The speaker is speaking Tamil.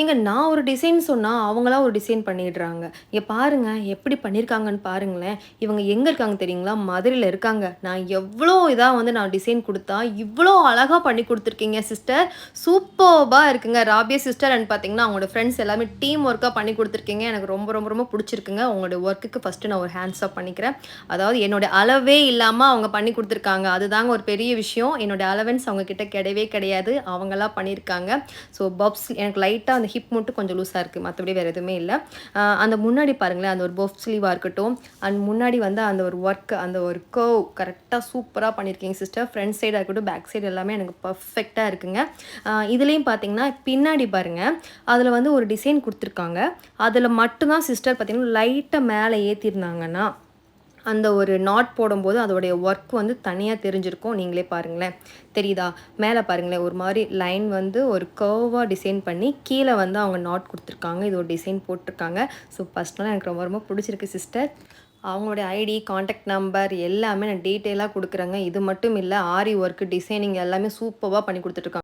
ஏங்க நான் ஒரு டிசைன் சொன்னால் அவங்களா ஒரு டிசைன் பண்ணிடுறாங்க. இங்கே பாருங்கள் எப்படி பண்ணியிருக்காங்கன்னு பாருங்களேன். இவங்க எங்கே இருக்காங்க தெரியுங்களா? மதுரையில் இருக்காங்க. நான் எவ்வளோ இதாக வந்து நான் டிசைன் கொடுத்தா இவ்வளோ அழகாக பண்ணி கொடுத்துருக்கீங்க சிஸ்டர் சூப்பர்பாக இருக்குங்க. ராபியா சிஸ்டர் அண்ட் பார்த்தீங்கன்னா அவங்களோட ஃப்ரெண்ட்ஸ் எல்லாமே டீம் ஒர்க்காக பண்ணி கொடுத்துருக்கீங்க. எனக்கு ரொம்ப ரொம்ப ரொம்ப பிடிச்சிருக்குங்க. உங்களோட ஒர்க்குக்கு ஃபஸ்ட்டு நான் ஒரு ஹேண்ட்ஸ் ஆஃப் பண்ணிக்கிறேன். அதாவது என்னோட அளவே இல்லாமல் அவங்க பண்ணி கொடுத்துருக்காங்க. அதுதாங்க ஒரு பெரிய விஷயம். என்னோட அலவன்ஸ் அவங்கக்கிட்ட கிடையவே கிடையாது. அவங்களா பண்ணியிருக்காங்க. ஸோ பப்ஸ் எனக்கு லைட்டாக அந்த ஹிப் மட்டும் கொஞ்சம் லூஸாக இருக்குது மற்றபடி வேறு எதுவுமே இல்லை. அந்த முன்னாடி பாருங்களேன் அந்த ஒரு பஃப் ஸ்லீவாக இருக்கட்டும் அண்ட் முன்னாடி வந்து அந்த ஒரு ஒர்க் அந்த ஒரு கர்வ் கரெக்டாக சூப்பராக பண்ணியிருக்கீங்க சிஸ்டர் ஃப்ரண்ட் சைடாக இருக்கட்டும் பேக் சைடு எல்லாமே எனக்கு பர்ஃபெக்டாக இருக்குங்க. இதுலேயும் பார்த்தீங்கன்னா பின்னாடி பாருங்கள் அதில் வந்து ஒரு டிசைன் கொடுத்துருக்காங்க. அதில் மட்டும்தான் சிஸ்டர் பார்த்தீங்கன்னா லைட்டாக மேலே ஏற்றிருந்தாங்கன்னா அந்த ஒரு நாட் போடும்போது அதோடைய ஒர்க் வந்து தனியாக தெரிஞ்சிருக்கும். நீங்களே பாருங்களேன். தெரியுதா? மேலே பாருங்களேன். ஒரு மாதிரி லைன் வந்து ஒரு கர்வாக டிசைன் பண்ணி கீழே வந்து அவங்க நாட் கொடுத்துருக்காங்க. இது ஒரு டிசைன் போட்டிருக்காங்க. ஸோ பர்சனலாக எனக்கு ரொம்ப ரொம்ப பிடிச்சிருக்கு சிஸ்டர் அவங்களுடைய ஐடி காண்டாக்ட் நம்பர் எல்லாமே நான் டீட்டெயிலாக கொடுக்குறேங்க. இது மட்டும் இல்லை ஆரி ஒர்க்கு டிசைனிங் எல்லாமே சூப்பராக பண்ணி கொடுத்துட்ருக்காங்க